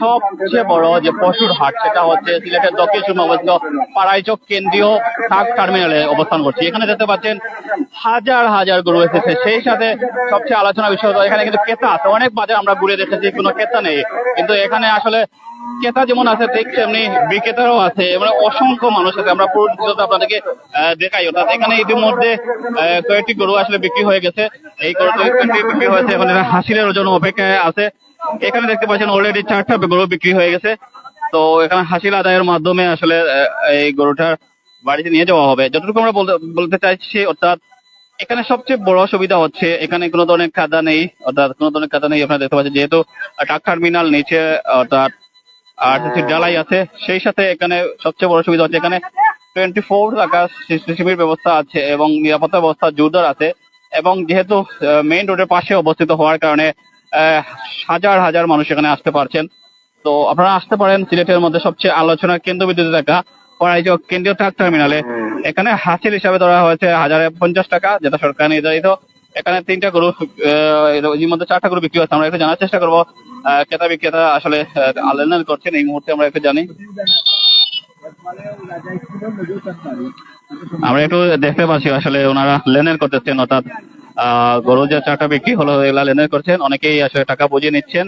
সবচেয়ে বড় যে পশুর হাট, সেটা হচ্ছে সিলেটের দক্ষিণ অবস্থিত পাড়াইচক কেন্দ্রীয় ট্রাক টার্মিনালে অবস্থান করছে। এখানে দেখতে পাচ্ছেন হাজার হাজার গরু এসেছে। সেই সাথে সবচেয়ে আলোচনা বিষয় এখানে কিন্তু ক্রেতা আছে। অনেক বাজার আমরা ঘুরে দেখেছি, কোনো ক্রেতা নেই। কিন্তু এখানে আসলে ক্রেতা যেমন আছে, ঠিক তেমনি বিক্রেতারও আছে। মানে অসংখ্য মানুষ আছে। আমরা পুরো আপনাদেরকে দেখাই। অর্থাৎ এখানে ইতিমধ্যে কয়েকটি গরু আসলে বিক্রি হয়ে গেছে। এই কয়েকটি বিক্রি হয়েছে এখন হাসিলের জন্য অপেক্ষায় আছে। এখানে দেখতে পাচ্ছেন অলরেডি চারটা গরু বিক্রি হয়ে গেছে। তো এখানে হাসিল আদায়ের মাধ্যমে আসলে এই গরুটার বাড়িতে নিয়ে যাওয়া হবে। যতটুকু আমরা বলতে চাইছি, অর্থাৎ এখানে সবচেয়ে বড় সুবিধা হচ্ছে, এখানে কোনো ধরনের কাদা নেই, অর্থাৎ কোনো ধরনের কাদা নেই, আপনারা দেখতে পাচ্ছেন, যেহেতু ট্রাক টার্মিনাল নিচে, অর্থাৎ আর ডালাই আছে, সেই সাথে এখানে সবচেয়ে বড় সুবিধা হচ্ছে, এখানে টোয়েন্টি ফোর টাকা সিসিটিভির ব্যবস্থা আছে এবং নিরাপত্তা ব্যবস্থা জোরদার আছে। এবং যেহেতু মেইন রোডের পাশে অবস্থিত হওয়ার কারণে হাজার হাজার মানুষ এখানে আসতে পারছেন। তো আপনারা আসতে পারেন সিলেটের মধ্যে সবচেয়ে আলোচনার কেন্দ্রবিন্দুতে থাকা পড়াইচক কেন্দ্রীয় ট্রাক টার্মিনালে এখানে হাসিল হিসাবে ধরা হয়েছে হাজারে পঞ্চাশ টাকা যেটা সরকার নির্ধারিত। এখানে তিনটা গরু এর মধ্যে চারটা গরু বিক্রি হচ্ছে আমরা একটু জানার চেষ্টা করব। ক্রেতা বিক্রেতা আসলে লেনদেন করছেন এই মুহূর্তে আমরা একটু জানি। আমরা একটু দেখতে পাচ্ছি আসলে ওনারা লেনদেন করতেছেন অর্থাৎ আহ, গরু যে চারটা বিক্রি হলো এগুলা লেনদেন করছেন। অনেকেই আসলে টাকা বুঝিয়ে নিচ্ছেন।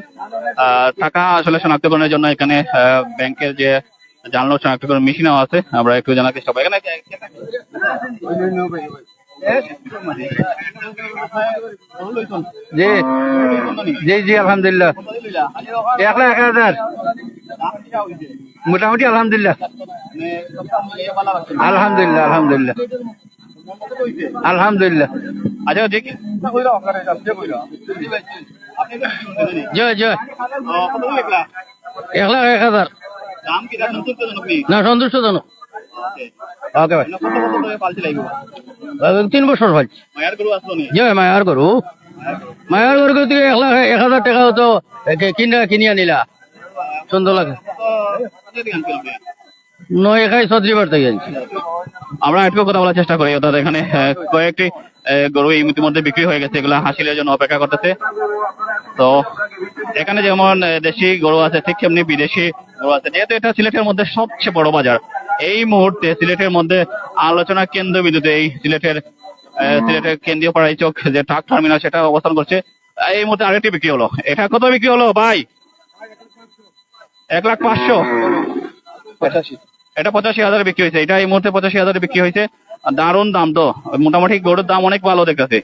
টাকা আসলে শনাক্তকরণের জন্য এখানে ব্যাংকের যে জানলো শনাক্তকরণ মেশিনও আছে। আমরা একটু চেষ্টা করব। এখানে জি। জি জি আলহামদুলিল্লাহ। এক হাজার। মোটামুটি আলহামদুলিল্লাহ। আলহামদুলিল্লাহ আলহামদুলিল্লাহ। আলহামদুলিল্লাহ। আচ্ছা দেখি। জয় জয়। এক লাখ এক হাজার। না, সন্তুষ্টজনক। ওকে, ভাই। পালছি তিন বছর গরু জয়, মায়ার গরু। মায়ার গরু এক লাখ এক হাজার টাকা হতো কিনে কিনে আনিলা সুন্দর লাগে। আমরা চেষ্টা করি গরু বিক্রি হয়ে গেছে তো, এখানে যেমন দেশি সিলেটের মধ্যে সবচেয়ে বড় বাজার, এই মুহূর্তে সিলেটের মধ্যে আলোচনা কেন্দ্র বিন্দুতে এই সিলেটের সিলেটের কেন্দ্রীয় চোখ যে ট্রাক টার্মিনাল, সেটা অবস্থান করছে। এই মুহূর্তে আরেকটি বিক্রি হলো। এটা কত বিক্রি হলো, ভাই? এক লাখ পাঁচশো। এটা পঁচাশি হাজারে বিক্রি হয়েছে। এটা এই মুহূর্তে পঁচাশি হাজারে বিক্রি হয়েছে। দারুণ দাম তো। মোটামুটি গরুর দাম অনেক ভালো দেখতেছে।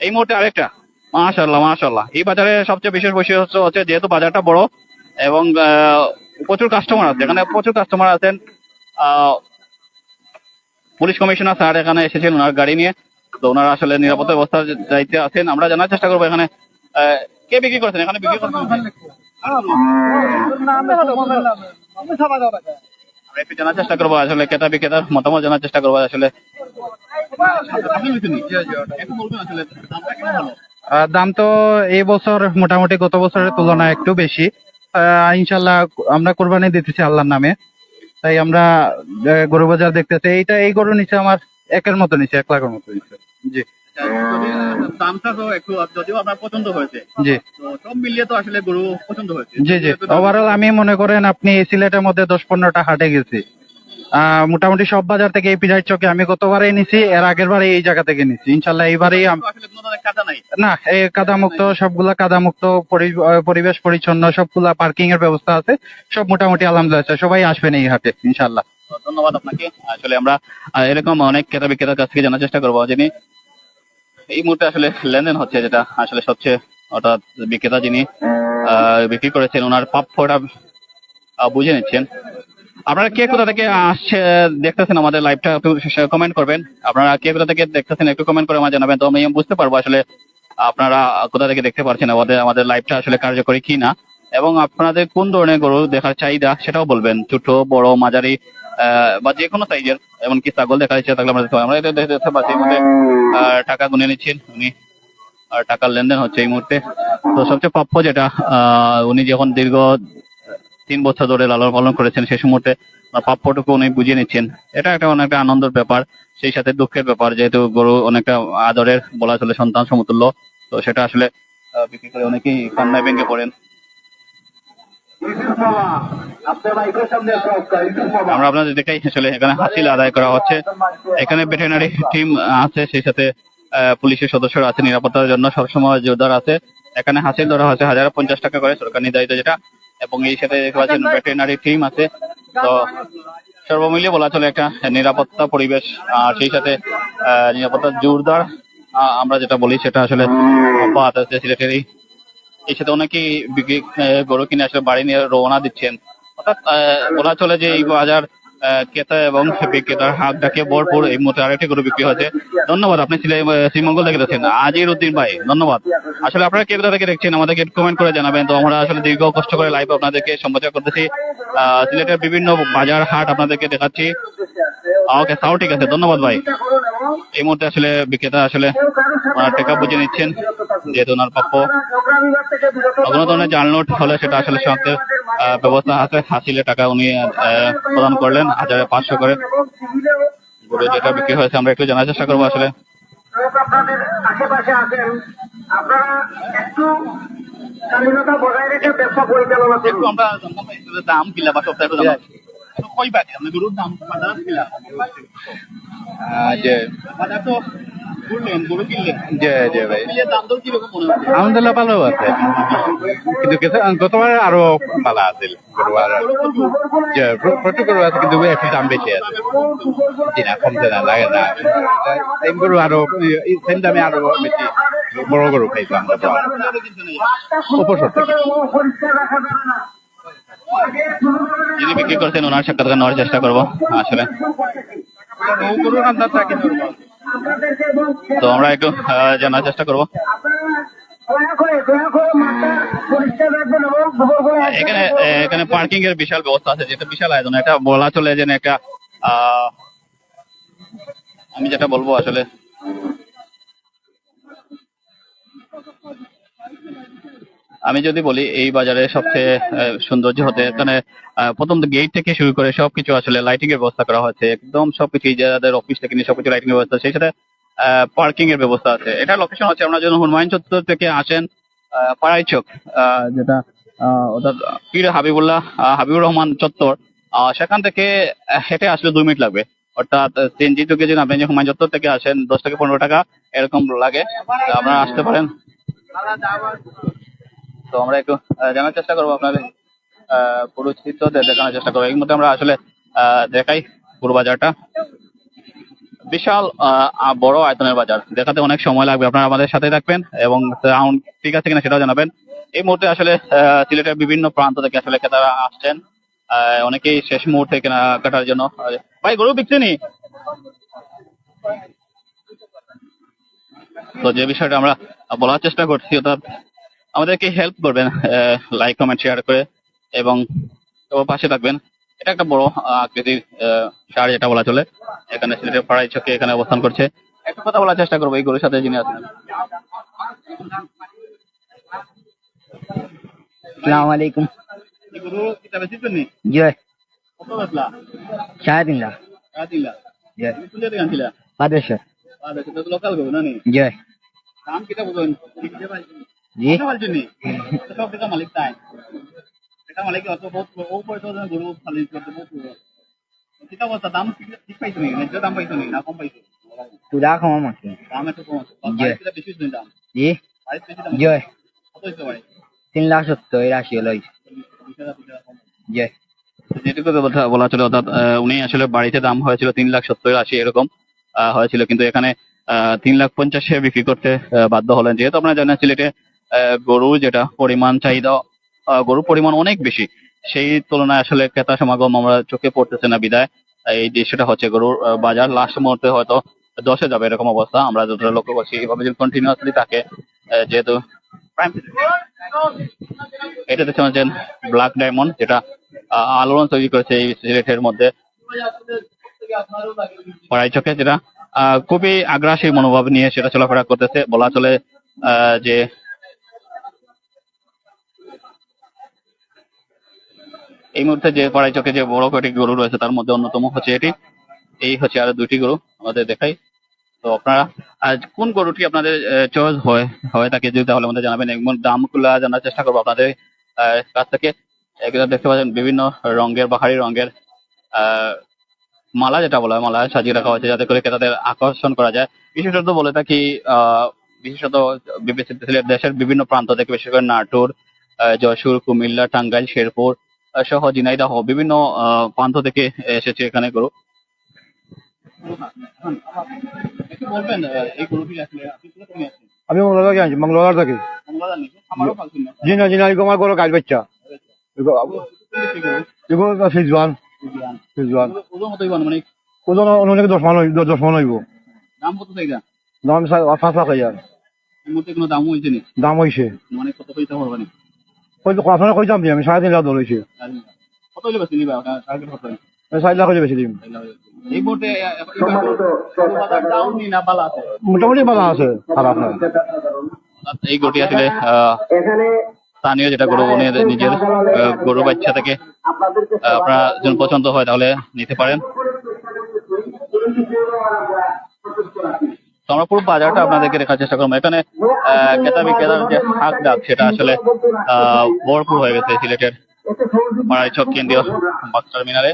এই মুহূর্তে আরেকটা। মাশাল্লাহ মাশাল্লাহ এই বাজারে সবচেয়ে বিশেষ বৈশিষ্ট্য হচ্ছে যেহেতু বাজারটা বড় এবং প্রচুর কাস্টমার আছে। এখানে প্রচুর কাস্টমার আছেন। পুলিশ কমিশনার স্যার এখানে এসেছেন, ওনার গাড়ি নিয়ে। তো ওনারা আসলে নিরাপত্তা ব্যবস্থার দায়িত্বে আছেন। আমরা জানার চেষ্টা করব এখানে কে বিক্রি করছেন? এখানে বিক্রি করছেন? জানার চেষ্টা করব, আসলে ক্রেতা বিক্রেতার মতামত জানার চেষ্টা করব, আসলে। দাম তো এই বছর মোটামুটি গত বছরের তুলনায় একটু বেশি। ইনশাল্লাহ আমরা কোরবানি দিতেছি আল্লাহর নামে। তাই আমরা গরু বাজার দেখতেছি। এইটা এই গরু নিচে আমার একের মতো নিচে, এক লাখের মতো নিচে। জি। দামটা তো একটু যদিও আপনার পছন্দ হয়েছে। জি। তো সব মিলিয়ে তো আসলে গরু পছন্দ হয়েছে। জি জি। ওভারঅল আমি মনে করেন আপনি সিলেটের মধ্যে দশ পনেরোটা হাটে গেছি। মোটামুটি সব বাজার থেকে এই পিজাই চকে আমি গতবারে নিছি এর আগের বারে এই জায়গা থেকে নিছি। ইনশাল্লাহ এইবারেই না এই কাদামুক্ত সবগুলা কাদামুক্ত পরি- আহ, পরিবেশ পরিচ্ছন্ন সবগুলা পার্কিং এর ব্যবস্থা আছে। সব মোটামুটি আলহামদুলিল্লাহ। সবাই আসবেন এই হাটে ইনশাল্লাহ ধন্যবাদ আপনাকে। আসলে আমরা এরকম অনেক ক্রেতা বিক্রেতার কাছ থেকে জানার চেষ্টা করব যিনি এই মুহূর্তে আসলে লেনদেন হচ্ছে যেটা আসলে সবচেয়ে অর্থাৎ বিক্রেতা যিনি বিক্রি করেছেন, ওনার প্রাপ্যটা বুঝে নিচ্ছেন। আপনারা কে কোথা থেকে আসছে, দেখতেছেন আমাদের লাইভটা একটু কমেন্ট করবেন। আপনারা কে কোথা থেকে দেখতেছেন, একটু কমেন্ট করে আমাকে জানাবেন। তো আমি বুঝতে পারব আসলে আপনারা কোথা থেকে দেখতে পারছেন, আমাদের আমাদের লাইভটা আসলে কার্যকরী কি না এবং আপনাদের কোন ধরনের গরু দেখার চাহিদা, সেটাও বলবেন। ছোট, বড়, মাঝারি বা যে কোনো সাইজের এমনকি ছাগল দেখার ইচ্ছা থাকলে আমরা। আমরা এটা দেখতে পাচ্ছি এই মুহূর্তে টাকা গুনে নিচ্ছেন উনি। আর টাকার লেনদেন হচ্ছে এই মুহূর্তে। তো সবচেয়ে প্রাপ্য যেটা উনি যখন দীর্ঘ তিন বছর ধরে লালন পালন করেছেন সেই মুহূর্তে প্রাপ্যটুকু উনি বুঝিয়ে নিচ্ছেন। এটা একটা অনেকটা আনন্দের ব্যাপার, সেই সাথে দুঃখের ব্যাপার, যেহেতু গরু অনেকটা আদরের, বলা চলে সন্তান সমতুল্য। তো সেটা আসলে বিক্রি করে অনেকেই কান্নায় ভেঙে পড়েন। আমরা আপনাদের দেখাই, আসলে এখানে হাসিল আদায় করা হচ্ছে। এখানে ভেটেরিনারি টিম আছে, সেই সাথে পুলিশের সদস্যরা আছে, নিরাপত্তার জন্য সবসময় জোরদার আছে। এখানে হাসিল ধরা হচ্ছে হাজার পঞ্চাশ টাকা করে, সরকার নির্ধারিত যেটা, এবং এই সাথে দেখতে পাচ্ছেন ভেটেরিনারি টিম আছে। তো সর্বমিলিয়ে বলা চলে একটা নিরাপত্তা পরিবেশ, আর সেই সাথে নিরাপত্তা জোরদার আমরা যেটা বলি সেটা আসলে অব্যাহত আছে সিলেটের এই সাথে অনেকেই বিক্রি গরু কিনে আসলে বাড়ি নিয়ে রওনা দিচ্ছেন। অর্থাৎ বলা চলে যে এই বাজার ক্রেতা এবং বিক্রেতার হাত ডাকে ভরপুর এই মুহূর্তে আরেকটি গরু বিক্রি হয়েছে। ধন্যবাদ, আপনি শ্রীমঙ্গল থেকে দেখছেন। আজির উদ্দিন ভাই, ধন্যবাদ। আসলে আপনারা কে থেকে দেখছেন আমাদেরকে কমেন্ট করে জানাবেন। তো আমরা আসলে দীর্ঘ কষ্ট করে লাইভ আপনাদেরকে সম্প্রচার করতেছি। সিলেটের বিভিন্ন বাজার হাট আপনাদেরকে দেখাচ্ছি। ওকে তাও ঠিক আছে ধন্যবাদ ভাই। এই মুহূর্তে আসলে বিক্রেতা আসলে টেকা বুঝে নিচ্ছেন যেহেতু ওনার প্রাপ্য কোনো ধরনের জাল নোট হলে সেটা আসলে সঙ্গে ব্যবস্থা আছে হাসিলে টাকা উনি প্রদান করলেন হাজারে পাঁচশো করে। গরু যেটা বিক্রি হয়েছে আমরা একটু জানার চেষ্টা করব আসলে। আপনাদের আশেপাশে আছেন আপনারা একটু স্বাধীনতা বজায় রেখে ব্যবসা পরিচালনা করুন। আমরা দাম কিলা বা সপ্তাহে গরু কিনলেন যে যে ভাই। দাম দর কীরকম মনে হচ্ছে আলহামদুলিল্লাহ ভালো আছে। কিন্তু গতবার আরও ভালো আছিল গরু আর প্র- প্রচুর গরু আছে কিন্তু একটু দাম বেশি আছে। জি না কমছে না। লাগে না সেম গরু আরও সেম দামে আরও বেশি বড় গরু খাইতো আমরা তো যিনি বিক্রি করছেন, ওনার সাক্ষাৎকার নেওয়ার চেষ্টা করব, আসলে। তো আমরা একটু জানার চেষ্টা করব। এখানে এখানে পার্কিং এর বিশাল ব্যবস্থা আছে, যেটা বিশাল আয়োজন। এটা বলা চলে যে একটা আমি যেটা বলব আসলে আমি যদি বলি এই বাজারে সবচেয়ে সৌন্দর্য হতে এখানে প্রথম গেট থেকে শুরু করে সবকিছু আসলে লাইটিং এর ব্যবস্থা করা হয়েছে। একদম সবকিছু যাদের অফিস থেকে নিয়ে সবকিছু লাইটিং এর ব্যবস্থা সেই সাথে পার্কিং এর ব্যবস্থা আছে। এটা লোকেশন হচ্ছে আপনারা যখন হুমায়ুন চত্বর থেকে আসেন পাড়াই আহ, যেটা অর্থাৎ পীর হাবিবুল্লাহ হাবিবুর রহমান চত্বর সেখান থেকে হেঁটে আসলে দুই মিনিট লাগবে। অর্থাৎ সিএনজি থেকে যদি আপনি হুমায়ুন চত্বর থেকে আসেন দশ থেকে পনেরো টাকা এরকম লাগে। আপনারা আসতে পারেন। তো আমরা একটু জানার চেষ্টা করব আপনাদের পুরো দেখানোর চেষ্টা করব। এই মধ্যে আমরা আসলে দেখাই পুরো বাজারটা। বিশাল বড় আয়তনের বাজার। দেখাতে অনেক সময় লাগবে, আপনারা আমাদের সাথে থাকবেন এবং সাউন্ড ঠিক আছে কিনা সেটাও জানাবেন। এই মুহূর্তে আসলে সিলেটের বিভিন্ন প্রান্ত থেকে আসলে ক্রেতারা আসছেন। অনেকেই শেষ মুহূর্তে কেনাকাটার জন্য ভাই, গরু বিকছে নি তো যে বিষয়টা আমরা বলার চেষ্টা করছি, অর্থাৎ আমাদেরকে হেল্প করবেন লাইক কমেন্ট শেয়ার করে এবং পাশে থাকবেন। এটা একটা বড় আকৃতির সার যেটা বলা চলে। এখানে সিলেটের পাড়াই চকে এখানে অবস্থান করছে। একটা কথা বলার চেষ্টা করব এই গরুর সাথে যিনি আছেন। আলাইকুম। গরু কিতা বেশি নি জয়। কত তুলে তো লোকাল গরু না নি? দাম বলবেন জি। কথা বলছেন নি? তো সব টাকা মালিক তাই। এটা মালিক অত বহুত ও পয়সা গরু খালি করতে বহুত কিতা অবস্থা দাম ঠিক ঠিক পাইছো নি? ন্যায্য দাম পাইছো নি? না কম পাইছো? তুলা খাওয়া মাকে দাম একটু কম আছে। জি। বাইশ কিতা বেশি দাম? জি। বাইশ বেশি দাম জয় কত হইতে পারে তিন লাখ সত্তর আশি হলো। জয় যেটুকু কথা বলা ছিল অর্থাৎ উনি আসলে বাড়িতে দাম হয়েছিল তিন লাখ সত্তর আশি এরকম আহ, হয়েছিল কিন্তু এখানে আহ, তিন লাখ পঞ্চাশে বিক্রি করতে বাধ্য হলেন। যেহেতু আপনারা জানেন সিলেটে আহ, গরু যেটা পরিমাণ চাহিদা গরুর পরিমাণ অনেক বেশি। সেই তুলনায় আসলে ক্রেতা সমাগম আমরা চোখে পড়তেছে না বিদায় এই দৃশ্যটা হচ্ছে গরুর বাজার লাস্ট মুহূর্তে হয়তো দশে যাবে এরকম অবস্থা। আমরা যতটা লক্ষ্য করছি এভাবে যদি কন্টিনিউয়াসলি থাকে যেহেতু এটা দেখতে পাচ্ছেন ব্ল্যাক ডায়মন্ড যেটা আলোড়ন তৈরি করেছে এই সিলেটের মধ্যে। পড়াই চোখে যেটা খুবই আগ্রাসী মনোভাব নিয়ে সেটা চলাফেরা করতেছে। বলা চলে যে এই মুহূর্তে যে পড়াই চোখে যে বড় কয়েকটি গরু রয়েছে, তার মধ্যে অন্যতম হচ্ছে এটি। এই হচ্ছে আরও দুটি গরু আমাদের দেখাই। তো আপনারা, আজ কোন গরুটি আপনাদের চয়েস হয় হয় তাকে যদি তাহলে আমাদের জানাবেন। এবং দামগুলা জানার চেষ্টা করব আপনাদের কাছ থেকে। এখানে দেখতে পাচ্ছেন বিভিন্ন রঙের, বাহারি রঙের মালা যেটা বলা হয়, মালা সাজিয়ে রাখা হয়েছে যাতে করে ক্রেতাদের আকর্ষণ করা যায়। বিশেষত বলে থাকি বিশেষত সিলেট দেশের বিভিন্ন প্রান্ত থেকে, বিশেষ করে নাটোর যশোর, কুমিল্লা, টাঙ্গাইল, শেরপুর সহ ঝিনাইদহ বিভিন্ন প্রান্ত থেকে এসেছে এখানে গরু? আমি মঙ্গলবার আনছি মঙ্গলবার থেকে। জি না জি না আমার গরু বাচ্চা। এগুলো সিজওয়ান। সিজওয়ান। ওজন অনেক দশ মান দশ মান হইব। দাম কত দাম পাঁচ লাখ হাজার। দাম হয়েছে দাম হয়েছে মানে কত পয়সা ওই তো কথা কইতাম দিয়ে আমি সাড়ে তিন লাখ হয়েছে কত হইলে বেশি নিবা টার্গেট কত চার লাখ হইলে বেশি দিম এই মুহূর্তে মোটামুটি ভালো আছে খারাপ না। এই গরুটি আসলে আহ, স্থানীয় যেটা গরু উনি নিজের গরু বাচ্চা থেকে আপনারা যদি পছন্দ হয় তাহলে নিতে পারেন। আমরা পুরো বাজারটা আপনাদেরকে দেখার চেষ্টা করব। এখানে ক্রেতা বিক্রেতার যে হাক ডাক সেটা আসলে ভরপুর হয়ে গেছে সিলেটের মারাইচক কেন্দ্রীয় বাস টার্মিনালে।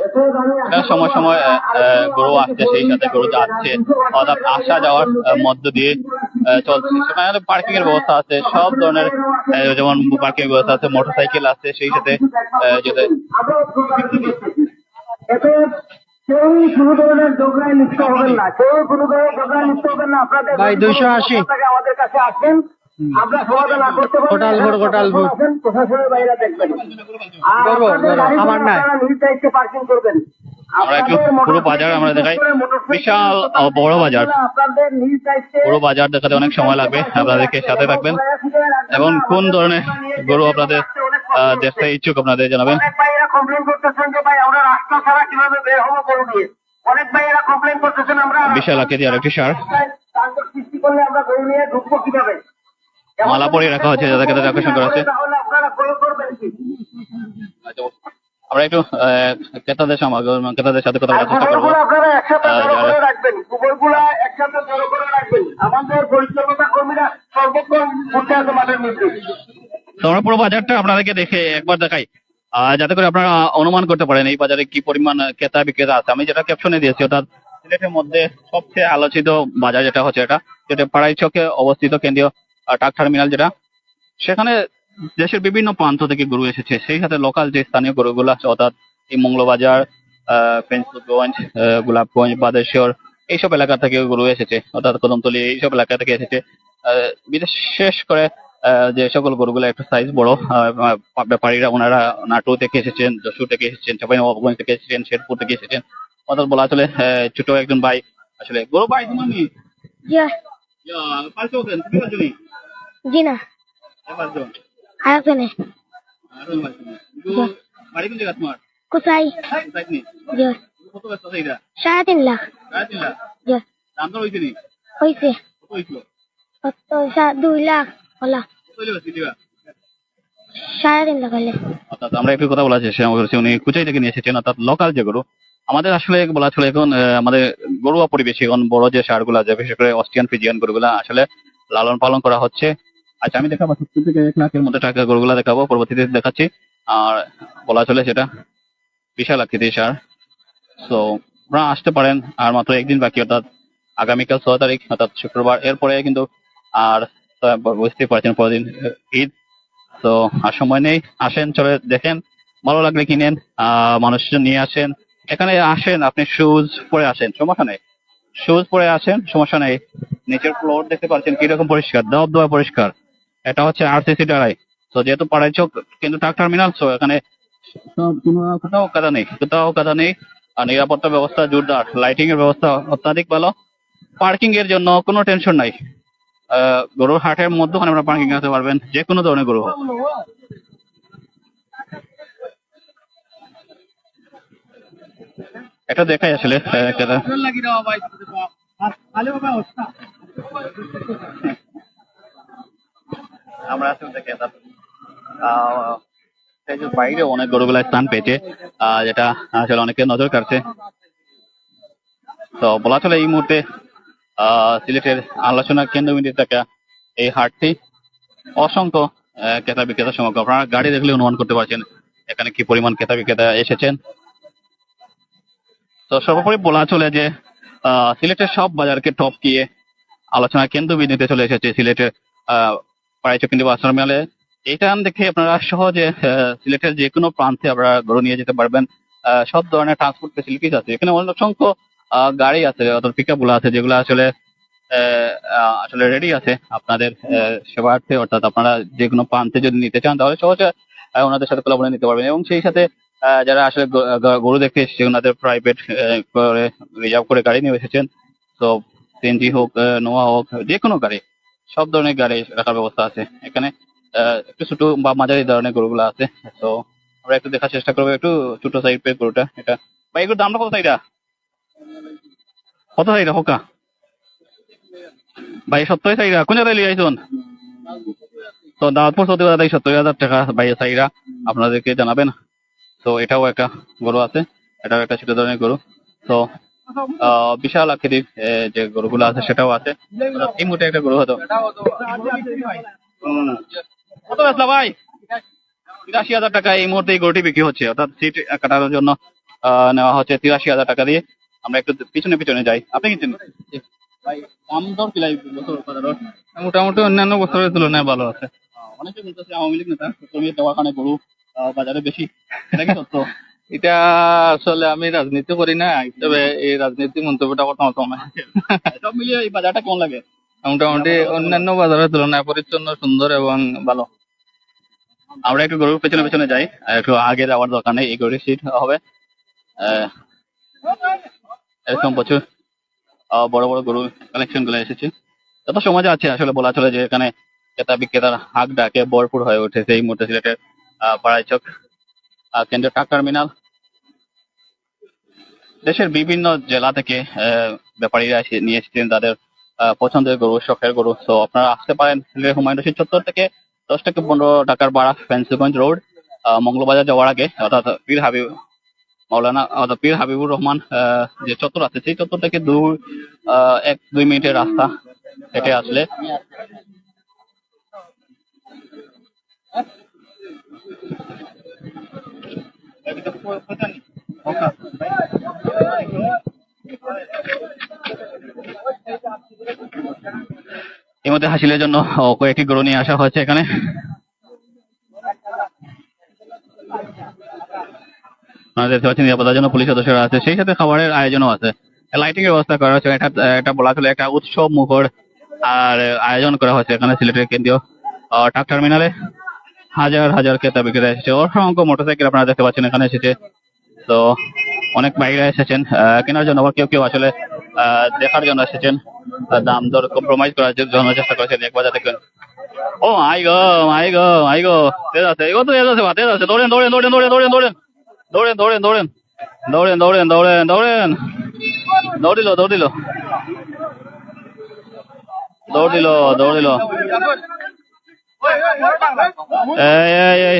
সময় সময় গরু আসছে সেই সাথে গরু যাচ্ছে। অর্থাৎ আসা যাওয়ার মধ্য দিয়ে চলছে। সেখানে পার্কিং এর ব্যবস্থা আছে সব ধরনের যেমন পার্কিং এর ব্যবস্থা আছে মোটরসাইকেল আছে সেই সাথে আহ, কোনো ধরনের লিপ্ত হবেন না। কেউ কোনো ধরনের লিপ্ত হবেন না। আপনাদের ভাই, 280 আপনাকে আমাদের কাছে আসেন। আমরা সমাধান না করতে পারলে কোটাল ভোর, কোটাল ভোর। প্রশাসনের বাইরে দেখবেন। আর করব, আপনাদের করব, গাড়িগুলো আমার নাই। নিজ দায়িত্বে পার্কিং করবেন। আমরা একটু পুরো বাজার আমরা দেখাই। বিশাল বড় বাজার। পুরো বাজার দেখাতে অনেক সময় লাগবে। আপনাদেরকে সাথে থাকবেন। এবং কোন ধরনের গরু আপনাদের দেখতে ইচ্ছুক আপনাদের জানাবেন। কমপ্লেন করতেছেন যে ভাই আমরা রাস্তা ছাড়া কীভাবে বের হব গরু নিয়ে? অনেক ভাইয়েরা কমপ্লেন করতেছেন আমরা বিশাল আকৃতি আর একটি সার। সৃষ্টি করলে আমরা গরু নিয়ে ঢুকবো কীভাবে? মালা পরিয়ে রাখা হচ্ছে যাতে ক্রেতাদের আকর্ষণ করা হচ্ছে। কি? আমরা একটু ক্রেতাদের সমাগম ক্রেতাদের সাথে কথা বলার চেষ্টা করব। গোবরগুলো আপনারা একসাথে জড়ো করে রাখবেন গোবরগুলা একসাথে জড়ো করে রাখবেন। আমাদের পরিচ্ছন্নতা কর্মীরা সর্বক্ষণ উঠে আছে মাঠের মধ্যে। তো পুরো বাজারটা আপনাদেরকে দেখে একবার দেখাই। যাতে করে আপনারা অনুমান করতে পারেন এই বাজারে কি পরিমাণ ক্রেতা, বিক্রেতা আছে। আমি যেটা ক্যাপশনে দিয়েছি, অর্থাৎ সিলেটের মধ্যে সবচেয়ে আলোচিত বাজার যেটা হচ্ছে এটা, যেটা পাড়াই চকে অবস্থিত কেন্দ্রীয় ট্রাক টার্মিনাল যেটা। সেখানে দেশের বিভিন্ন প্রান্ত থেকে গরু এসেছে। সেই সাথে লোকাল যে স্থানীয় গরুগুলো আছে, অর্থাৎ এই মঙ্গলবাজার, আহ প্রিন্সগঞ্জ গোলাপগঞ্জ, বাদেশ্বর, এইসব এলাকা থেকে গরু এসেছে। অর্থাৎ কদমতলি, এইসব এলাকা থেকে এসেছে। বিশেষ করে যে সকল গরুগুলো একটু সাইজ বড় ব্যাপারীরা ওনারা নাটোর থেকে এসেছেন যশোর থেকে এসেছেন চাঁপাইনবাবগঞ্জ থেকে এসেছেন শেরপুর থেকে এসেছেন। অর্থাৎ বলা আসলে ছোট একজন ভাই। আসলে গরু ভাই তোমার নি পাঁচশো তুমি পাঁচশো জি না। পাঁচশো আরেকজনে আরও বাড়ি কোন জায়গা তোমার? কোথায়? সাইড নি জি কত ব্যস্ত এটা সাড়ে তিন লাখ। সাড়ে তিন লাখ? দাম তো হয়েছে হয়েছে। কত হয়েছিল? দুই লাখ। আমাদের আসলে বলা ছিল এখন আমাদের গরুয়া এখন বড় যে আছে, বিশেষ করে অস্ট্রিয়ান ফিজিয়ান আসলে লালন পালন করা হচ্ছে। আচ্ছা আমি দেখাবো সত্তর থেকে এক লাখের মধ্যে টাকা দেখাবো, পরবর্তীতে দেখাচ্ছি। আর বলা চলে সেটা বিশাল আকৃতির সার। তো আপনারা আসতে পারেন, আর মাত্র একদিন বাকি, অর্থাৎ আগামীকাল ছয় তারিখ, অর্থাৎ শুক্রবার। এরপরে কিন্তু আর তো বুঝতেই পারছেন পরের দিন ঈদ। তো আর সময় নেই, আসেন, চলে দেখেন। ভালো লাগলে কিনেন মানুষজন নিয়ে আসেন। এখানে আসেন, আপনি শুজ পরে আসেন, সমস্যা নেই। শুজ পরে আসেন, সমস্যা নেই। নিচের ফ্লোর দেখতে পাচ্ছেন কীরকম পরিষ্কার দব দবা পরিষ্কার। এটা হচ্ছে আরসিসি ডারাই তো যেহেতু পাড়াই চোখ, কিন্তু ট্রাক টার্মিনাল তো এখানে কোথাও কাদা নেই, কোথাও কাদা নেই। আর নিরাপত্তা ব্যবস্থা জোরদার লাইটিং এর ব্যবস্থা অত্যাধিক ভালো। পার্কিং এর জন্য কোনো টেনশন নাই। গরুর হাটের মধ্যখানে আপনারা পার্কিং করতে পারবেন যে কোনো ধরনের গরু এটা দেখাই আসলে বাইরে অনেক গরুগুলা স্থান পেয়েছে যেটা আসলে অনেকে নজর কাড়ছে। তো বলা চলে এই মুহূর্তে সিলেটের আলোচনা কেন্দ্রবিন্দু থাকা এই হাটটি অসংখ্য ক্রেতা বিক্রেতা সমাগম। আপনারা গাড়ি দেখলে অনুমান করতে পারছেন এখানে কি পরিমাণ ক্রেতা বিক্রেতা এসেছেন। তো সর্বোপরি বলা চলে যে সিলেটের সব বাজারকে টপ আলোচনা আলোচনার কেন্দ্রবিন্দুতে চলে এসেছে সিলেটের, আহ পাড়াইচক কিন্তু বাস টার্মিনালে। এটা দেখে আপনারা সহজে সিলেটের যে কোনো প্রান্তে আপনারা গরু নিয়ে যেতে পারবেন। সব ধরনের ট্রান্সপোর্ট ফেসিলিটিস আছে। এখানে অসংখ্য গাড়ি আছে, অর্থাৎ পিক আছে, যেগুলো আসলে আসলে রেডি আছে আপনাদের সেবার্থে অর্থাৎ আপনারা যে কোনো প্রান্তে যদি নিতে চান, তাহলে সহজে ওনাদের সাথে কোলাবরে নিতে পারবেন। এবং সেই সাথে যারা আসলে গরু দেখতে এসেছে, ওনাদের প্রাইভেট করে রিজার্ভ করে গাড়ি নিয়ে এসেছেন। তো সিএনজি হোক নোয়া হোক যে কোনো গাড়ি, সব ধরনের গাড়ি রাখার ব্যবস্থা আছে। এখানে একটু ছোট বা মাঝারি ধরনের গরুগুলো আছে। তো আমরা একটু দেখার চেষ্টা করব, একটু ছোট সাইড পেয়ে গরুটা, এটা। ভাই, এগুলোর দামটা কত সাইডা কত সাইডা হোকা? ভাই, সত্তর সাইডা কোন জায়গায় লিয়ে আইসুন তো দাওয়াতপুর সত্যি কথা সত্তর হাজার টাকা ভাই সাইডা আপনাদেরকে জানাবেন। তো এটাও একটা গরু আছে। এটাও একটা ছোট ধরনের গরু। তো বিশাল আকৃতির যে গরুগুলো আছে, সেটাও আছে। এই মুহূর্তে একটা গরু হতো। কত বেচলা ভাই? তিরাশি হাজার টাকা এই মুহূর্তে এই গরুটি বিক্রি হচ্ছে। অর্থাৎ সিট কাটানোর জন্য নেওয়া হচ্ছে তিরাশি হাজার টাকা দিয়ে। আমরা একটু পিছনে পিছনে যাই। আপনি কিনছেন ভাই দাম দর কি বছর? মোটামুটি অন্যান্য বছরের তুলনায় ভালো আছে। আহ, অনেকে বলতেছে আওয়ামী লীগ নেতা কর্মী দেওয়ার কারণে গরু বাজারে বেশি। এটা কি সত্য? এটা আসলে আমি রাজনীতি করি না তবে এই রাজনীতি মন্তব্যটা সব মিলিয়ে এই বাজারটা কেমন লাগে? মোটামুটি অন্যান্য বাজারের তুলনায় পরিচ্ছন্ন সুন্দর এবং ভালো। আমরা একটু গরুর পেছনে পেছনে যাই আর একটু আগে যাওয়ার দরকার নেই এই গরুর সিট হবে। আহ, এরকম প্রচুর বড় বড় গরু কালেকশনগুলো এসেছে। যত সময় আছে, আসলে বলা চলে যে এখানে ক্রেতা বিক্রেতার হাক ডাকে ভরপুর হয়ে উঠেছে এই মুহূর্তে সিলেটের পাড়াইচক কেন্দ্রীয় ট্রাক টার্মিনাল দেশের বিভিন্ন জেলা থেকে ব্যাপারীরা নিয়ে এসেছেন তাদের পছন্দের গরু, শখের গরু। তো আপনারা আসতে পারেন হুমায়ুন রশিদ চত্বর থেকে, দশ থেকে পনেরো টাকার ভাড়া ফেন্সিগঞ্জ রোড মঙ্গলবাজার যাওয়ার আগে, অর্থাৎ পীর হাবিব মাওলানা পীর হাবিবুর রহমান যে চত্বর আছে সেই চত্বর থেকে আহ, এক দুই মিনিটের রাস্তা হেঁটে আসলে। এর মধ্যে হাসিলের জন্য কয়েকটি গরু নিয়ে আসা হয়েছে এখানে। দেখতে পাচ্ছেন, নিরাপত্তার জন্য পুলিশ সদস্যরা আছে। সেই সাথে খাবারের আয়োজনও আছে। লাইটিং এর ব্যবস্থা করা হয়েছে এটা এটা বলা চলে একটা উৎসব মুখর, আর আয়োজন করা হয়েছে এখানে সিলেটের কেন্দ্রীয় ট্রাক টার্মিনালে। হাজার হাজার ক্রেতা বিক্রেতা এসেছে। অসংখ্য মোটরসাইকেল আপনারা দেখতে পাচ্ছেন এখানে এসেছে। তো অনেক বাইরে এসেছেন। কেনার জন্য আবার কেউ কেউ আসলে দেখার জন্য এসেছেন। দাম দর কম্প্রোমাইজ করার জন্য চেষ্টা করেছেন এক বাজার দেখবেন ও মাই গো মাই গো মাই গো। তেজ আছে। এগো তো তেজ আছে তেজ আছে। দৌড়েন দৌড়েন দৌড়েন দৌড়েন দৌড়েন দৌড়েন। দৌড়েন দৌড়েন দৌড়েন। দৌড়েন দৌড়েন দৌড়েন দৌড়েন। দৌড়িল দৌড়িল দৌড়িল দৌড়িল এই এই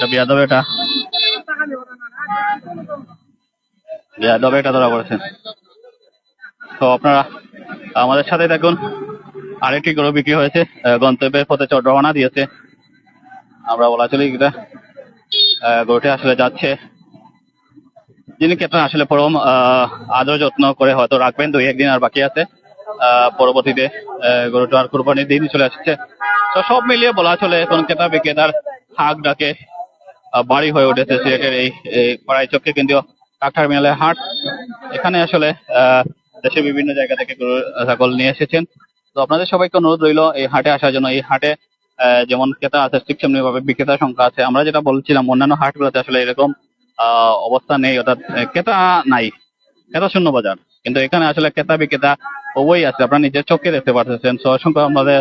এটা বেয়াদব, এটা। এটা ধরা পড়েছে। তো আপনারা আমাদের সাথে দেখুন আরেকটি গরু বিক্রি হয়েছে গন্তব্যের পথে রওনা দিয়েছে। আমরা বলা চলি এটা গরুটি আসলে যাচ্ছে। যিনি ক্রেতা আসলে পরম আদর যত্ন করে হয়তো রাখবেন, দুই একদিন আর বাকি আছে। পরবর্তীতে গরুটার কুরবানির দিন চলে আসছে। তো সব মিলিয়ে বলা চলে এখন ক্রেতা বিক্রেতার হাক ডাকে বাড়ি হয়ে উঠেছে সিলেটের এই পাড়াইচক্কে কেন্দ্রীয় ট্রাক টার্মিনালের হাট। এখানে আসলে দেশের বিভিন্ন জায়গা থেকে গরু, ছাগল নিয়ে এসেছেন। তো আপনাদের সবাইকে অনুরোধ রইল এই হাটে আসার জন্য। এই হাটে যেমন ক্রেতা আছে ঠিক সেমনি ভাবে বিক্রেতার সংখ্যা আছে আমরা যেটা বলছিলাম অন্যান্য হাটগুলোতে আসলে এরকম অবস্থা নেই অর্থাৎ ক্রেতা নাই ক্রেতা শূন্য বাজার কিন্তু এখানে আসলে ক্রেতা বিক্রেতা উভয়ই আছে আপনারা নিজের চোখে দেখতে পাচ্ছেন তো অসংখ্য আমাদের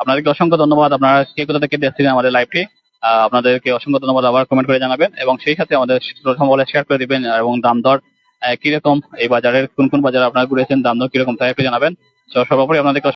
আপনাদেরকে অসংখ্য ধন্যবাদ আপনারা কে কোথা থেকে দেখছিলেন আমাদের লাইভটি আহ, আপনাদেরকে অসংখ্য ধন্যবাদ আবার কমেন্ট করে জানাবেন এবং সেই সাথে আমাদের প্রথম বলে শেয়ার করে দিবেন এবং দাম দর কীরকম এই বাজারের কোন কোন বাজারে আপনারা ঘুরেছেন দাম দর কীরকম তাই একটু জানাবেন। সর্বোপরি আপনাদেরকে